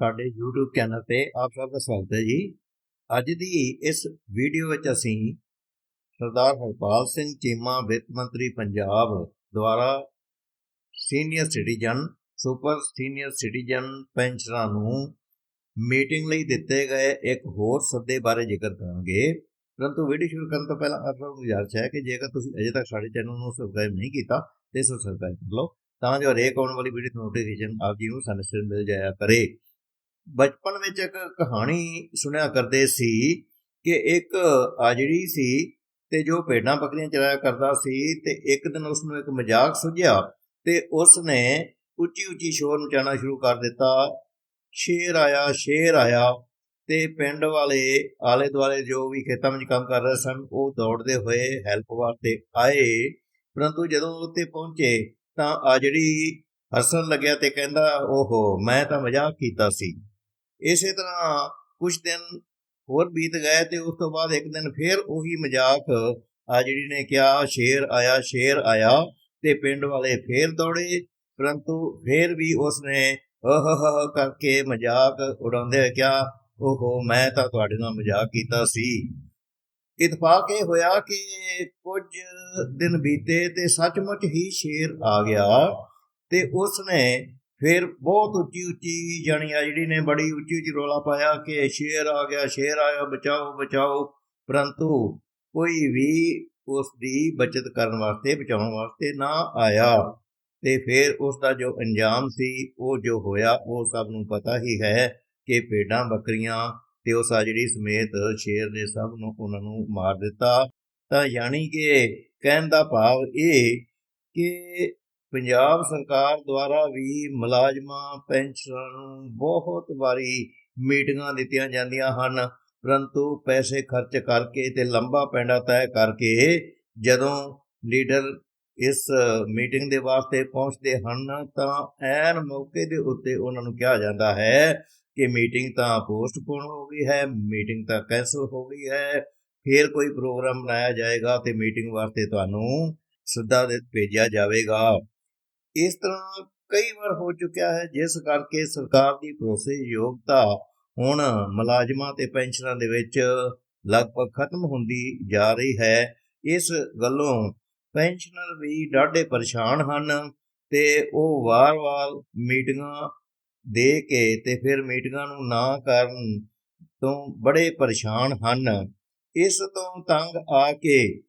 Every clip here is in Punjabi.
ਸਾਡੇ YouTube ਚੈਨਲ ਤੇ ਆਪ ਸਭ ਦਾ ਸਵਾਗਤ ਹੈ ਜੀ। ਅੱਜ ਦੀ ਇਸ ਵੀਡੀਓ ਵਿੱਚ ਅਸੀਂ ਸਰਦਾਰ ਹਰਪਾਲ ਸਿੰਘ ਚੀਮਾ ਵਿੱਤ ਮੰਤਰੀ ਪੰਜਾਬ ਦੁਆਰਾ senior citizen super senior citizen ਪੈਨਸ਼ਨਰਾਂ ਨੂੰ ਮੀਟਿੰਗ ਲਈ ਦਿੱਤੇ ਗਏ ਇੱਕ ਹੋਰ ਸੱਦੇ ਬਾਰੇ ਜ਼ਿਕਰ ਕਰਾਂਗੇ। ਪਰੰਤੂ ਵੀਡੀਓ ਸ਼ੁਰੂ ਕਰਨ ਤੋਂ ਪਹਿਲਾਂ ਆਪ ਸਭ ਨੂੰ ਗੁਜ਼ਾਰਿਸ਼ ਹੈ ਕਿ ਜੇਕਰ ਤੁਸੀਂ ਅਜੇ ਤੱਕ ਸਾਡੇ ਚੈਨਲ ਨੂੰ ਸਬਸਕ੍ਰਾਈਬ ਨਹੀਂ ਕੀਤਾ, ਤੇ ਸਬਸਕ੍ਰਾਈਬ ਕਰ ਲਓ, ਤਾਂ ਜੋ ਹਰੇਕ ਆਉਣ ਵਾਲੀ ਵੀਡੀਓ ਦੀ ਨੋਟੀਫਿਕੇਸ਼ਨ ਆਪ ਜੀ ਨੂੰ ਸਮੇਂ ਸਿਰ ਮਿਲ ਜਾਇਆ ਕਰੇ। ਬਚਪਨ ਵਿੱਚ ਇੱਕ ਕਹਾਣੀ ਸੁਣਿਆ ਕਰਦੇ ਸੀ ਕਿ ਇੱਕ ਆਜੜੀ ਸੀ ਤੇ ਜੋ ਭੇਡਾਂ ਬੱਕਰੀਆਂ ਚਰਾਇਆ ਕਰਦਾ ਸੀ ਤੇ ਇੱਕ ਦਿਨ ਉਸ ਨੂੰ ਇੱਕ ਮਜ਼ਾਕ ਸੁਝਿਆ ਤੇ ਉਸ ਨੇ ਉੱਚੀ ਉੱਚੀ ਸ਼ੋਰ ਮਚਾਉਣਾ ਸ਼ੁਰੂ ਕਰ ਦਿੱਤਾ। ਸ਼ੇਰ ਆਇਆ ਸ਼ੇਰ ਆਇਆ ਤੇ ਪਿੰਡ ਵਾਲੇ ਆਲੇ ਦੁਆਲੇ ਜੋ ਵੀ ਖੇਤਾਂ ਵਿੱਚ ਕੰਮ ਕਰ ਰਹੇ ਸਨ, ਉਹ ਦੌੜਦੇ ਹੋਏ ਹੈਲਪ ਵਾਸਤੇ ਆਏ। ਪਰੰਤੂ ਜਦੋਂ ਉੱਤੇ ਪਹੁੰਚੇ ਤਾਂ ਆਜੜੀ ਹੱਸਣ ਲੱਗਿਆ ਤੇ ਕਹਿੰਦਾ, ਓਹੋ, ਮੈਂ ਤਾਂ ਮਜ਼ਾਕ ਕੀਤਾ ਸੀ। ਇਸੇ ਤਰ੍ਹਾਂ ਕੁਝ ਦਿਨ ਹੋਰ ਬੀਤ ਗਏ ਤੇ ਉਸ ਤੋਂ ਬਾਅਦ ਇੱਕ ਦਿਨ ਫੇਰ ਉਹੀ ਮਜ਼ਾਕ ਆ ਜਿਹੜੀ ਨੇ ਕਿਹਾ, ਸ਼ੇਰ ਆਇਆ ਸ਼ੇਰ ਆਇਆ ਤੇ ਪਿੰਡ ਵਾਲੇ ਫੇਰ ਦੌੜੇ, ਪਰੰਤੂ ਫੇਰ ਵੀ ਉਸਨੇ ਓਹ ਕਰਕੇ ਮਜ਼ਾਕ ਉਡਾਉਂਦੇ ਹੋਏ ਕਿਹਾ, ਓਹੋ, ਮੈਂ ਤਾਂ ਤੁਹਾਡੇ ਨਾਲ ਮਜ਼ਾਕ ਕੀਤਾ ਸੀ। ਇਤਫਾਕ ਇਹ ਹੋਇਆ ਕਿ ਕੁਝ ਦਿਨ ਬੀਤੇ ਤੇ ਸੱਚਮੁੱਚ ਹੀ ਸ਼ੇਰ ਆ ਗਿਆ ਤੇ ਉਸਨੇ ਫਿਰ ਬਹੁਤ ਉੱਚੀ ਉੱਚੀ ਜਾਣੀ ਆ ਜਿਹੜੀ ਨੇ ਬੜੀ ਉੱਚੀ ਉੱਚੀ ਰੋਲਾ ਪਾਇਆ ਕਿ ਸ਼ੇਰ ਆ ਗਿਆ, ਸ਼ੇਰ ਆਇਆ, ਬਚਾਓ ਬਚਾਓ। ਪਰੰਤੂ ਕੋਈ ਵੀ ਉਸ ਦੀ ਬਚਤ ਕਰਨ ਵਾਸਤੇ, ਬਚਾਉਣ ਵਾਸਤੇ ਨਾ ਆਇਆ। ਤੇ ਫਿਰ ਉਸ ਦਾ ਜੋ ਅੰਜਾਮ ਸੀ, ਉਹ ਜੋ ਹੋਇਆ, ਉਹ ਸਭ ਨੂੰ ਪਤਾ ਹੀ ਹੈ ਕਿ ਪੇਡਾਂ ਬੱਕਰੀਆਂ ਤੇ ਉਸ ਆਜੜੀ ਸਮੇਤ ਸ਼ੇਰ ਨੇ ਸਭ ਨੂੰ ਉਹਨਾਂ ਨੂੰ ਮਾਰ ਦਿੱਤਾ। ਤਾਂ ਯਾਨੀ ਕਿ ਕਹਿਣ ਦਾ ਭਾਵ ਇਹ ਕਿ ਪੰਜਾਬ ਸਰਕਾਰ ਦੁਆਰਾ ਵੀ ਮੁਲਾਜ਼ਮਾਂ ਪੈਨਸ਼ਨਰਾਂ ਨੂੰ ਬਹੁਤ ਵਾਰੀ ਮੀਟਿੰਗਾਂ ਦਿੱਤੀਆਂ ਜਾਂਦੀਆਂ ਹਨ। ਪਰੰਤੂ ਪੈਸੇ ਖਰਚ ਕਰਕੇ ਤੇ ਲੰਬਾ ਪੈਂਡਾ ਤੈਅ ਕਰਕੇ ਜਦੋਂ ਲੀਡਰ ਇਸ ਮੀਟਿੰਗ ਦੇ ਵਾਸਤੇ ਪਹੁੰਚਦੇ ਹਨ, ਤਾਂ ਐਨ ਮੌਕੇ ਦੇ ਉੱਤੇ ਉਹਨਾਂ ਨੂੰ ਕਿਹਾ ਜਾਂਦਾ ਹੈ ਕਿ ਮੀਟਿੰਗ ਤਾਂ ਪੋਸਟਪੋਨ ਹੋ ਗਈ ਹੈ, ਮੀਟਿੰਗ ਤਾਂ ਕੈਂਸਲ ਹੋ ਗਈ ਹੈ। ਫਿਰ ਕੋਈ ਪ੍ਰੋਗਰਾਮ ਬਣਾਇਆ ਜਾਏਗਾ ਤੇ ਮੀਟਿੰਗ ਵਾਸਤੇ ਤੁਹਾਨੂੰ ਸੱਦਾ ਦੇ ਭੇਜਿਆ ਜਾਵੇਗਾ। ਇਸ ਤਰ੍ਹਾਂ ਕਈ ਵਾਰ ਹੋ ਚੁੱਕਿਆ ਹੈ, ਜਿਸ ਕਰਕੇ ਸਰਕਾਰ ਦੀ ਭਰੋਸੇਯੋਗਤਾ ਹੁਣ ਮੁਲਾਜ਼ਮਾਂ ਤੇ ਪੈਨਸ਼ਨਰਾਂ ਦੇ ਵਿੱਚ ਲਗਭਗ ਖਤਮ ਹੁੰਦੀ ਜਾ ਰਹੀ ਹੈ। ਇਸ ਗੱਲੋਂ ਪੈਨਸ਼ਨਰ ਵੀ ਡਾਢੇ ਪਰੇਸ਼ਾਨ ਹਨ ਤੇ ਉਹ ਵਾਰ-ਵਾਰ ਮੀਟਿੰਗਾਂ ਦੇ ਕੇ ਤੇ ਫਿਰ ਮੀਟਿੰਗਾਂ ਨੂੰ ਨਾ ਕਰਨ ਤੋਂ ਬੜੇ ਪਰੇਸ਼ਾਨ ਹਨ। ਇਸ ਤੋਂ ਤੰਗ ਆ ਕੇ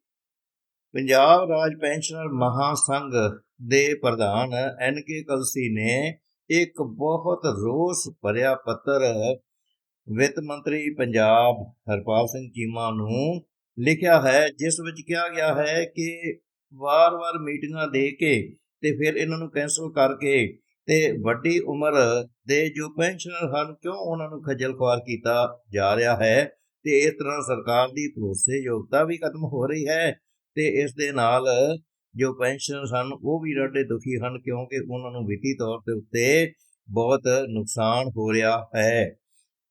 ਪੰਜਾਬ ਰਾਜ ਪੈਨਸ਼ਨਰ ਮਹਾਸੰਘ ਦੇ ਪ੍ਰਧਾਨ ਐਨ ਕੇ ਕਲਸੀ ਨੇ ਇੱਕ ਬਹੁਤ ਰੋਸ ਭਰਿਆ ਪੱਤਰ ਵਿੱਤ ਮੰਤਰੀ ਪੰਜਾਬ ਹਰਪਾਲ ਸਿੰਘ ਚੀਮਾ ਨੂੰ ਲਿਖਿਆ ਹੈ, ਜਿਸ ਵਿੱਚ ਕਿਹਾ ਗਿਆ ਹੈ ਕਿ ਵਾਰ-ਵਾਰ ਮੀਟਿੰਗਾਂ ਦੇ ਕੇ ਤੇ ਫਿਰ ਇਹਨਾਂ ਨੂੰ ਕੈਂਸਲ ਕਰਕੇ ਤੇ ਵੱਡੀ ਉਮਰ ਦੇ ਜੋ ਪੈਨਸ਼ਨਰ ਹਨ, ਕਿਉਂ ਉਹਨਾਂ ਨੂੰ ਖੱਜਲ ਖੁਆਰ ਕੀਤਾ ਜਾ ਰਿਹਾ ਹੈ ਤੇ ਇਸ ਤਰ੍ਹਾਂ ਸਰਕਾਰ ਦੀ ਭਰੋਸੇਯੋਗਤਾ ਵੀ ਖਤਮ ਹੋ ਰਹੀ ਹੈ ਤੇ ਇਸ ਦੇ ਨਾਲ ਜੋ ਪੈਨਸ਼ਨਰ ਹਨ ਉਹ ਵੀ ਡਾਢੇ ਦੁਖੀ ਹਨ ਕਿਉਂਕਿ ਉਹਨਾਂ ਨੂੰ ਵਿੱਤੀ ਤੌਰ ਤੇ ਉੱਤੇ ਬਹੁਤ ਨੁਕਸਾਨ ਹੋ ਰਿਹਾ ਹੈ।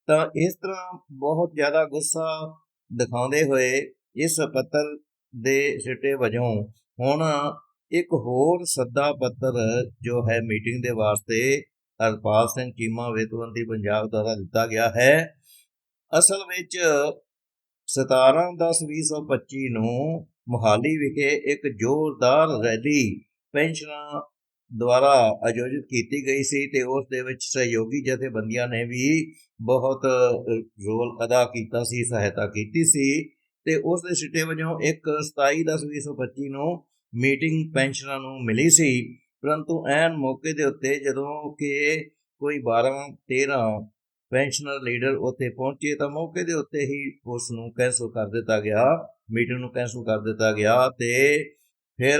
ਤਾਂ ਇਸ ਤਰ੍ਹਾਂ ਬਹੁਤ ਜ਼ਿਆਦਾ ਗੁੱਸਾ ਦਿਖਾਉਂਦੇ ਹੋਏ ਇਸ ਪੱਤਰ ਦੇ ਸਿੱਟੇ ਵਜੋਂ ਹੁਣ ਇੱਕ ਹੋਰ ਸੱਦਾ ਪੱਤਰ ਜੋ ਹੈ ਮੀਟਿੰਗ ਦੇ ਵਾਸਤੇ ਹਰਪਾਲ ਸਿੰਘ ਚੀਮਾ ਵੇਤਵੰਤੀ ਪੰਜਾਬ ਦੁਆਰਾ ਦਿੱਤਾ ਗਿਆ ਹੈ। ਅਸਲ ਵਿੱਚ 17/10/2025 ਨੂੰ ਮੁਹਾਲੀ ਵਿਖੇ ਇੱਕ ਜ਼ੋਰਦਾਰ ਰੈਲੀ ਪੈਨਸ਼ਨਰਾਂ ਦੁਆਰਾ ਆਯੋਜਿਤ ਕੀਤੀ ਗਈ ਸੀ ਤੇ ਉਸ ਦੇ ਵਿੱਚ ਸਹਿਯੋਗੀ ਜਥੇਬੰਦੀਆਂ ਨੇ ਵੀ ਬਹੁਤ ਰੋਲ ਅਦਾ ਕੀਤਾ ਸੀ, ਸਹਾਇਤਾ ਕੀਤੀ ਸੀ ਤੇ ਉਸ ਦੇ ਸਿੱਟੇ ਵਜੋਂ ਇੱਕ 27/10/2025 ਨੂੰ ਮੀਟਿੰਗ ਪੈਨਸ਼ਨਰਾਂ ਨੂੰ ਮਿਲੀ ਸੀ। ਪਰੰਤੂ ਐਨ ਮੌਕੇ ਦੇ ਉੱਤੇ ਜਦੋਂ ਕਿ ਕੋਈ 12 13 ਪੈਨਸ਼ਨਰ ਲੀਡਰ ਉੱਥੇ ਪਹੁੰਚੇ ਤਾਂ ਮੌਕੇ ਦੇ ਉੱਤੇ ਹੀ ਉਸ ਨੂੰ ਕੈਂਸਲ ਕਰ ਦਿੱਤਾ ਗਿਆ ਮੀਟਿੰਗ ਨੂੰ ਕੈਂਸਲ ਕਰ ਦਿੱਤਾ ਗਿਆ ਤੇ ਫਿਰ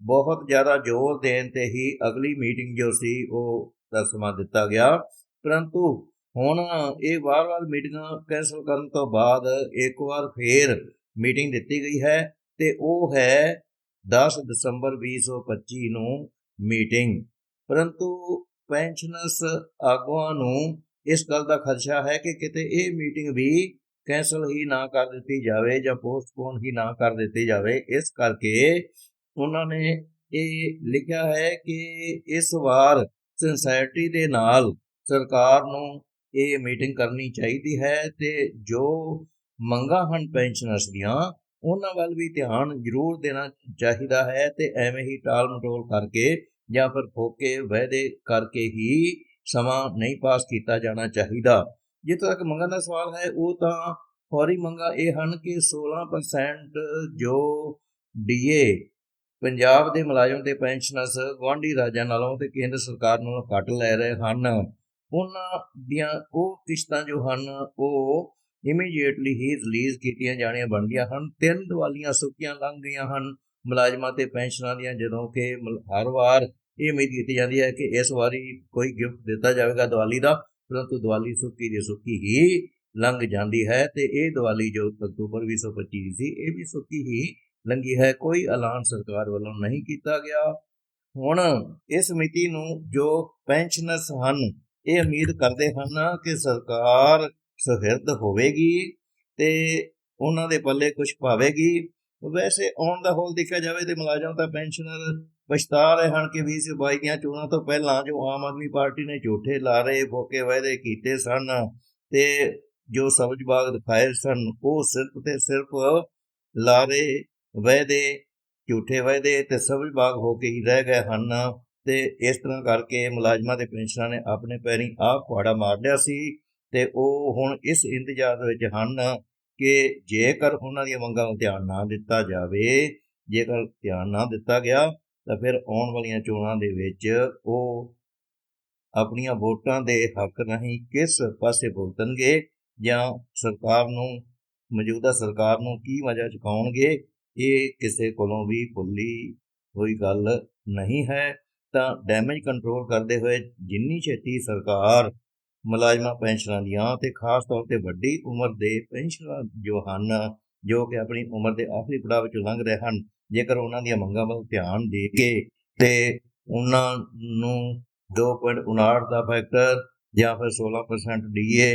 ਬਹੁਤ ਜ਼ਿਆਦਾ ਜ਼ੋਰ ਦੇਣ ਤੇ ਹੀ ਅਗਲੀ ਮੀਟਿੰਗ ਜੋ ਸੀ ਉਹ ਦਾ ਸਮਾਂ ਦਿੱਤਾ ਗਿਆ। ਪਰੰਤੂ ਹੁਣ ਇਹ ਵਾਰ-ਵਾਰ ਮੀਟਿੰਗਾਂ ਕੈਂਸਲ ਕਰਨ ਤੋਂ ਬਾਅਦ ਇੱਕ ਵਾਰ ਫੇਰ ਮੀਟਿੰਗ ਦਿੱਤੀ ਗਈ ਹੈ ਤੇ ਉਹ ਹੈ 10 ਦਸੰਬਰ 2025 ਨੂੰ ਮੀਟਿੰਗ ਪਰੰਤੂ ਪੈਨਸ਼ਨਰਸ ਆਗੂਆਂ ਨੂੰ ਇਸ ਗੱਲ ਦਾ ਖਦਸ਼ਾ ਹੈ ਕਿ ਕਿਤੇ ਇਹ ਮੀਟਿੰਗ ਵੀ ਕੈਂਸਲ ਹੀ ਨਾ ਕਰ ਦਿੱਤੀ ਜਾਵੇ ਜਾਂ ਪੋਸਟਪੋਨ ਹੀ ਨਾ ਕਰ ਦਿੱਤੀ ਜਾਵੇ, ਇਸ ਕਰਕੇ ਉਹਨਾਂ ਨੇ ਇਹ ਲਿਖਿਆ ਹੈ ਕਿ ਇਸ ਵਾਰ ਸਿੰਸੈਰਿਟੀ ਦੇ ਨਾਲ ਸਰਕਾਰ ਨੂੰ ਇਹ ਮੀਟਿੰਗ ਕਰਨੀ ਚਾਹੀਦੀ ਹੈ ਤੇ ਜੋ ਮੰਗਾਂ ਹਨ ਪੈਨਸ਼ਨਰਸ ਦੀਆਂ, ਉਹਨਾਂ ਵੱਲ ਵੀ ਧਿਆਨ ਜ਼ਰੂਰ ਦੇਣਾ ਚਾਹੀਦਾ ਹੈ ਤੇ ਐਵੇਂ ਹੀ ਟਾਲ ਮਟੋਲ ਕਰਕੇ ਜਾਂ ਫਿਰ ਫੋਕੇ ਵਾਅਦੇ ਕਰਕੇ ਹੀ ਸਮਾਂ ਨਹੀਂ ਪਾਸ ਕੀਤਾ ਜਾਣਾ ਚਾਹੀਦਾ। ਜਿੱਥੇ ਤੱਕ ਮੰਗਾਂ ਦਾ ਸਵਾਲ ਹੈ, ਉਹ ਤਾਂ ਫੌਰੀ ਮੰਗਾਂ ਇਹ ਹਨ ਕਿ 16% ਜੋ ਡੀਏ ਪੰਜਾਬ ਦੇ ਮੁਲਾਜ਼ਮ ਤੇ ਪੈਨਸ਼ਨਰਸ ਗੁਆਂਢੀ ਰਾਜਾਂ ਨਾਲੋਂ ਤੇ ਕੇਂਦਰ ਸਰਕਾਰ ਨਾਲੋਂ ਘੱਟ ਲੈ ਰਹੇ ਹਨ। ਉਹਨਾਂ ਦੀਆਂ ਉਹ ਕਿਸ਼ਤਾਂ ਜੋ ਹਨ, ਉਹ ਇਮੀਡੀਏਟਲੀ ਹੀ ਰਿਲੀਜ਼ ਕੀਤੀਆਂ ਜਾਣੀਆਂ ਬਣਦੀਆਂ ਹਨ। ਤਿੰਨ ਦੀਵਾਲੀਆਂ ਸੁੱਕੀਆਂ ਲੰਘ ਗਈਆਂ ਹਨ ਮੁਲਾਜ਼ਮਾਂ ਤੇ ਪੈਨਸ਼ਨਾਂ ਦੀਆਂ, ਜਦੋਂ ਕਿ ਮੁਲ- ਹਰ ਵਾਰ ਇਹ ਉਮੀਦ ਕੀਤੀ ਜਾਂਦੀ ਹੈ ਕਿ ਇਸ ਵਾਰੀ ਕੋਈ ਗਿਫਟ ਦਿੱਤਾ ਜਾਵੇਗਾ ਦੀਵਾਲੀ ਦਾ, ਪਰੰਤੂ ਦੀਵਾਲੀ ਸੁੱਕੀ ਦੀ ਸੁੱਕੀ ਹੀ ਲੰਘ ਜਾਂਦੀ ਹੈ ਤੇ ਇਹ ਦੀਵਾਲੀ ਜੋ ਅਕਤੂਬਰ 2025 ਦੀ ਸੀ, ਇਹ ਵੀ ਸੁੱਕੀ ਹੀ ਲੰਘੀ ਹੈ। ਕੋਈ ਐਲਾਨ ਸਰਕਾਰ ਵੱਲੋਂ ਨਹੀਂ ਕੀਤਾ ਗਿਆ। ਹੁਣ ਇਸ ਮਿਤੀ ਨੂੰ ਜੋ ਪੈਨਸ਼ਨਰਸ ਹਨ, ਇਹ ਉਮੀਦ ਕਰਦੇ ਹਨ ਕਿ ਸਰਕਾਰ ਸਹਿਰਦ ਹੋਵੇਗੀ ਤੇ ਉਹਨਾਂ ਦੇ ਪੱਲੇ ਕੁਝ ਪਾਵੇਗੀ ਵੈਸੇ ਆਉਣ ਦਾ ਹੋਲ ਦੇਖਿਆ ਜਾਵੇ ਤੇ ਮੁਲਾਜ਼ਮ ਤਾਂ ਪੈਨਸ਼ਨਰ ਪਛਤਾ ਰਹੇ ਹਨ ਕਿ 2022 ਦੀਆਂ ਚੋਣਾਂ ਤੋਂ ਪਹਿਲਾਂ ਜੋ ਆਮ ਆਦਮੀ ਪਾਰਟੀ ਨੇ ਝੂਠੇ ਲਾਰੇ, ਫੋਕੇ ਵਾਅਦੇ ਕੀਤੇ ਸਨ ਤੇ ਜੋ ਸਬਜ਼ ਬਾਗ ਦਿਖਾਏ ਸਨ, ਉਹ ਸਿਰਫ ਤੇ ਸਿਰਫ ਲਾਰੇ, ਵਾਅਦੇ, ਝੂਠੇ ਵਾਅਦੇ ਤੇ ਸਬਜ਼ ਬਾਗ ਹੋ ਕੇ ਹੀ ਰਹਿ ਗਏ ਹਨ ਤੇ ਇਸ ਤਰ੍ਹਾਂ ਕਰਕੇ ਮੁਲਾਜ਼ਮਾਂ ਦੇ ਪੈਨਸ਼ਨਾਂ ਨੇ ਆਪਣੇ ਪੈਰੀਂ ਆਪ ਕੁਹਾੜਾ ਮਾਰ ਲਿਆ ਸੀ ਤੇ ਉਹ ਹੁਣ ਇਸ ਇੰਤਜ਼ਾਰ ਵਿੱਚ ਹਨ ਕਿ ਜੇਕਰ ਉਹਨਾਂ ਦੀਆਂ ਮੰਗਾਂ ਨੂੰ ਧਿਆਨ ਨਾ ਦਿੱਤਾ ਜਾਵੇ, ਜੇਕਰ ਧਿਆਨ ਨਾ ਦਿੱਤਾ ਗਿਆ, ਤਾਂ ਫਿਰ ਆਉਣ ਵਾਲੀਆਂ ਚੋਣਾਂ ਦੇ ਵਿੱਚ ਉਹ ਆਪਣੀਆਂ ਵੋਟਾਂ ਦੇ ਹੱਕ ਨਹੀਂ ਕਿਸ ਪਾਸੇ ਭੁਗਤਣਗੇ ਜਾਂ ਸਰਕਾਰ ਨੂੰ, ਮੌਜੂਦਾ ਸਰਕਾਰ ਨੂੰ ਕੀ ਵਜ੍ਹਾ ਚੁਕਾਉਣਗੇ, ਇਹ ਕਿਸੇ ਕੋਲੋਂ ਵੀ ਭੁੱਲੀ ਹੋਈ ਗੱਲ ਨਹੀਂ ਹੈ। ਤਾਂ ਡੈਮੇਜ ਕੰਟਰੋਲ ਕਰਦੇ ਹੋਏ ਜਿੰਨੀ ਛੇਤੀ ਸਰਕਾਰ ਮੁਲਾਜ਼ਮਾਂ ਪੈਨਸ਼ਨਾਂ ਦੀਆਂ ਤੇ ਖਾਸ ਤੌਰ ਤੇ ਵੱਡੀ ਉਮਰ ਦੇ ਪੈਨਸ਼ਨਰਾਂ ਜੋ ਹਨ, ਜੋ ਕਿ ਆਪਣੀ ਉਮਰ ਦੇ ਆਖਰੀ ਪੜਾਅ ਵਿੱਚ ਲੰਘ ਰਹੇ ਹਨ, ਜੇਕਰ ਉਹਨਾਂ ਦੀਆਂ ਮੰਗਾਂ ਵੱਲ ਧਿਆਨ ਦੇ ਕੇ ਤੇ ਉਹਨਾਂ ਨੂੰ 2.59 ਦਾ ਫੈਕਟਰ ਜਾਂ ਫਿਰ 16% ਡੀਏ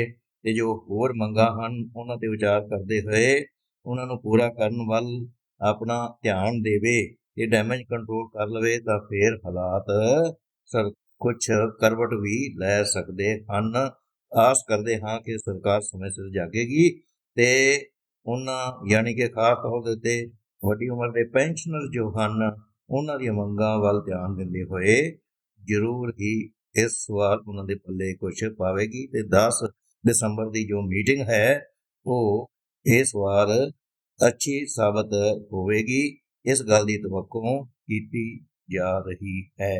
ਤੇ ਜੋ ਹੋਰ ਮੰਗਾਂ ਹਨ, ਉਹਨਾਂ ਤੇ ਵਿਚਾਰ ਕਰਦੇ ਹੋਏ ਉਹਨਾਂ ਨੂੰ ਪੂਰਾ ਕਰਨ ਵੱਲ ਆਪਣਾ ਧਿਆਨ ਦੇਵੇ ਤੇ ਡੈਮੇਜ ਕੰਟਰੋਲ ਕਰ ਲਵੇ ਤਾਂ ਫਿਰ ਹਾਲਾਤ ਸਰ ਕੁਝ ਕਰਵਟ ਵੀ ਲੈ ਸਕਦੇ ਹਨ। ਆਸ ਕਰਦੇ ਹਾਂ ਕਿ ਸਰਕਾਰ ਸਮੇਂ ਸਿਰ ਜਾਗੇਗੀ ਤੇ ਉਹਨਾਂ ਯਾਨੀ ਕਿ ਖਾਸ ਤੌਰ ਦੇ ਉੱਤੇ ਵੱਡੀ ਉਮਰ ਦੇ ਪੈਨਸ਼ਨਰ ਜੋ ਹਨ, ਉਹਨਾਂ ਦੀਆਂ ਮੰਗਾਂ ਵੱਲ ਧਿਆਨ ਦਿੰਦੇ ਹੋਏ ਜ਼ਰੂਰ ਹੀ ਇਸ ਵਾਰ ਉਹਨਾਂ ਦੇ ਪੱਲੇ ਕੁਝ ਪਾਵੇਗੀ ਤੇ 10 ਦਸੰਬਰ ਦੀ ਜੋ ਮੀਟਿੰਗ ਹੈ, ਉਹ ਇਸ ਵਾਰ ਅੱਛੀ ਸਾਬਤ ਹੋਵੇਗੀ। ਇਸ ਗੱਲ ਦੀ ਤਵੱਕੋਂ ਕੀਤੀ ਜਾ ਰਹੀ ਹੈ।